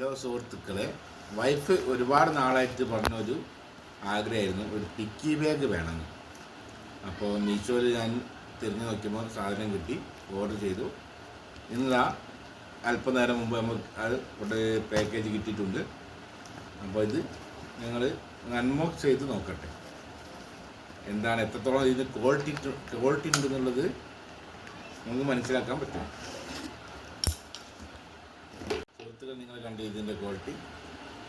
സുഹൃത്തുക്കളെ വൈഫ് ഒരുപാട് നാളായിട്ട് പറഞ്ഞൊരു ആഗ്രഹമായിരുന്നു ഒരു ടിക്കി ബാഗ് വേണമെന്ന് അപ്പോൾ മീഷോയിൽ ഞാൻ തിരിഞ്ഞു നോക്കിയപ്പോൾ സാധനം കിട്ടി ഓർഡർ ചെയ്തു. ഇന്ന് അല്പനേരം മുമ്പ് നമുക്ക് അത് ഇവിടെ പാക്കേജ് കിട്ടിയിട്ടുണ്ട്. അപ്പോൾ ഇത് ഞങ്ങൾ അൺബോക്സ് ചെയ്ത് നോക്കട്ടെ. എന്താണ് എത്രത്തോളം ഇതിന് ക്വാളിറ്റി ക്വാളിറ്റി ഉണ്ടെന്നുള്ളത് നമുക്ക് മനസ്സിലാക്കാൻ പറ്റും. സുഹൃത്തുക്കൾ നിങ്ങൾ കണ്ട ഇതിന്റെ ക്വാളിറ്റി.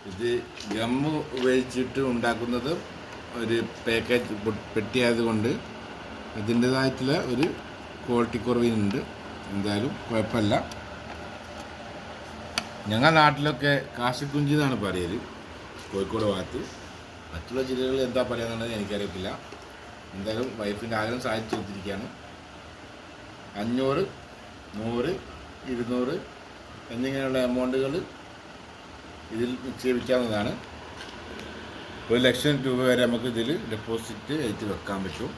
ഇത് ഗമ്മ് ഉപയോഗിച്ചിട്ട് ഉണ്ടാക്കുന്നത് ഒരു പാക്കേജ് പെട്ടിയായതുകൊണ്ട് ഇതിന്റെതായിട്ടുള്ള ഒരു ക്വാളിറ്റി കുറവിനുണ്ട്. എന്തായാലും കുഴപ്പമില്ല. ഞങ്ങളുടെ നാട്ടിലൊക്കെ കാശിക്കുഞ്ചി എന്നാണ് പറയൽ കോഴിക്കോട് ഭാഗത്ത്. മറ്റുള്ള ജില്ലകളിൽ എന്താ പറയുന്നത് എനിക്കറിയത്തില്ല. എന്തായാലും വൈഫിന്റെ ആഗ്രഹം സാധിച്ചു കൊടുത്തിരിക്കുകയാണ്. അഞ്ഞൂറ് നൂറ് ഇരുന്നൂറ് എന്നിങ്ങനെയുള്ള എമൗണ്ടുകൾ ഇതിൽ നിക്ഷേപിക്കാവുന്നതാണ്. ഒരു ലക്ഷം രൂപ വരെ നമുക്ക് ഇതിൽ ഡെപ്പോസിറ്റ് ആയിട്ട് വെക്കാൻ പറ്റും.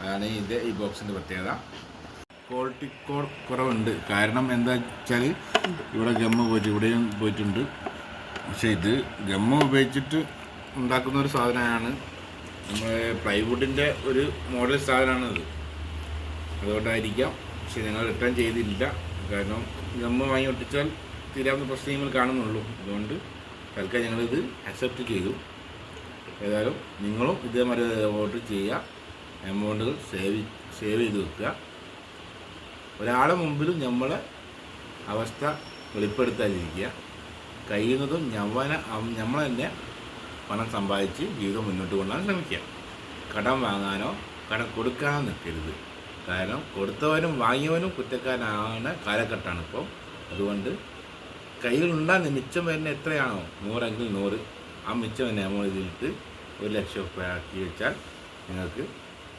അതാണ് ഇതിന്റെ ഈ ബോക്സിന്റെ പ്രത്യേകത. ക്വാളിറ്റി കോൾ കുറവുണ്ട്. കാരണം എന്താ വെച്ചാൽ ഇവിടെ ഗമ്മ പോയിട്ട് ഇവിടെയും പോയിട്ടുണ്ട്. പക്ഷേ ഇത് ഗമ്മ ഉപയോഗിച്ചിട്ട് ഉണ്ടാക്കുന്ന ഒരു സാധനമാണ്. നമ്മുടെ പ്ലൈവുഡിന്റെ ഒരു മോഡൽ സാധനമാണ് ഇത് അതുകൊണ്ടായിരിക്കാം. പക്ഷെ ഞങ്ങൾ റിട്ടേൺ ചെയ്തില്ല കാരണം നമ്മൾ വാങ്ങി ഒട്ടിച്ചാൽ തീരാവുന്ന പ്രശ്നം നിങ്ങൾ കാണുന്നുള്ളൂ. അതുകൊണ്ട് തൽക്കാലം ഞങ്ങളിത് അക്സെപ്റ്റ് ചെയ്തു. ഏതായാലും നിങ്ങളും ഇതേമാതിരി ഓർഡർ ചെയ്യുക എമൗണ്ടുകൾ സേവ് സേവ് ചെയ്ത് വെക്കുക. ഒരാളെ മുമ്പിലും നമ്മളെ അവസ്ഥ വെളിപ്പെടുത്താതിരിക്കുക. കഴിയുന്നതും ഞവന നമ്മൾ തന്നെ പണം സമ്പാദിച്ച് ജീവിതം മുന്നോട്ട് കൊണ്ടുപോകാൻ ശ്രമിക്കുക. കടം വാങ്ങാനോ കടം കൊടുക്കാനോ നിൽക്കരുത്. കാരണം കൊടുത്തവനും വാങ്ങിയവനും കുറ്റക്കാരനാണ് കാലഘട്ടമാണ് ഇപ്പോൾ അതുകൊണ്ട് കയ്യിലുണ്ടാകുന്ന മിച്ചം വരുന്ന എത്രയാണോ? നൂറെങ്കിൽ നൂറ്. ആ മിച്ചം തന്നെ നമ്മൾ ഇതിലിട്ട് ഒരു ലക്ഷം രൂപ ആക്കി വെച്ചാൽ നിങ്ങൾക്ക്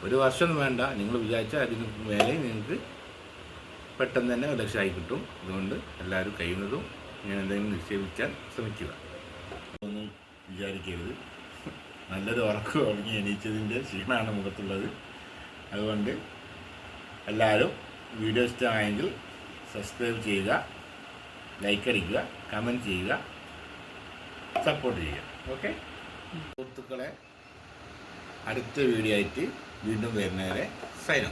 ഒരു വർഷം വേണ്ട. നിങ്ങൾ വിചാരിച്ചാൽ അതിന് മേലെ നിങ്ങൾക്ക് പെട്ടെന്ന് തന്നെ ഒരു ലക്ഷമായി കിട്ടും. അതുകൊണ്ട് എല്ലാവരും കഴിയുന്നതും ഇങ്ങനെ എന്തെങ്കിലും നിക്ഷേപിക്കാൻ ശ്രമിക്കുക. ഒന്നും വിചാരിക്കരുത്. നല്ലൊരു ഉറക്കം ഉറങ്ങി എണീച്ചതിന്റെ ക്ഷീണമാണ് മുഖത്തുള്ളത്. അതുകൊണ്ട് എല്ലാവരും വീഡിയോ ഇഷ്ടമായെങ്കിൽ സബ്സ്ക്രൈബ് ചെയ്യുക ലൈക്ക് അടിക്കുക കമന്റ് ചെയ്യുക സപ്പോർട്ട് ചെയ്യുക. ഓക്കെ സുഹൃത്തുക്കളെ അടുത്ത വീഡിയോ ആയിട്ട് വീണ്ടും വരുന്നവരെ സൈൻ